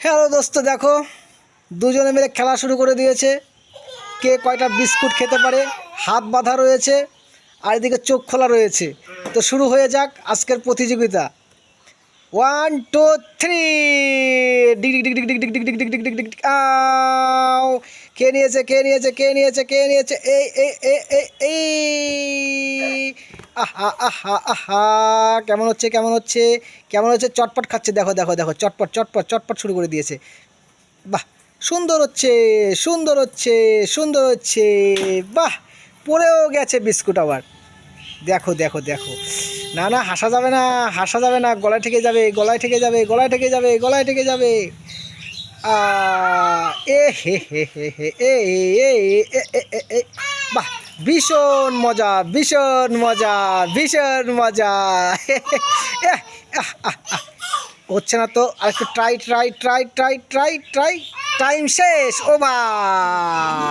Hello দোস্ত দেখো দুজনে মিলে খেলা শুরু করে দিয়েছে কে কয়টা বিস্কুট খেতে পারে হাত বাঁধা রয়েছে আর এদিকে চোখ খোলা রয়েছে তো শুরু হয়ে যাক আজকের প্রতিযোগিতা ওয়ান টু থ্রি কে নিয়েছে কে নিয়েছে কে নিয়েছে কে নিয়েছে এই এই এই এই আহা আহা আহা কেমন হচ্ছে কেমন হচ্ছে কেমন হচ্ছে চটপট খাচ্ছে দেখো দেখো দেখো চটপট চটপট চটপট শুরু করে দিয়েছে বাহ সুন্দর হচ্ছে সুন্দর হচ্ছে সুন্দর হচ্ছে বাহ পড়েও গেছে বিস্কুট আবার দেখো দেখো দেখো না না হাসা যাবে না হাসা যাবে না গলায় ঠেকে যাবে গলায় ঠেকে যাবে গলায় ঠেকে যাবে গলায় ঠেকে যাবে আ, এ হে হে হে হে এ এ এ এ এ বাহ ভীষণ মজা ভীষণ মজা ভীষণ মজা। হচ্ছে না তো আর একটু try try try try try try time শেষ ওভার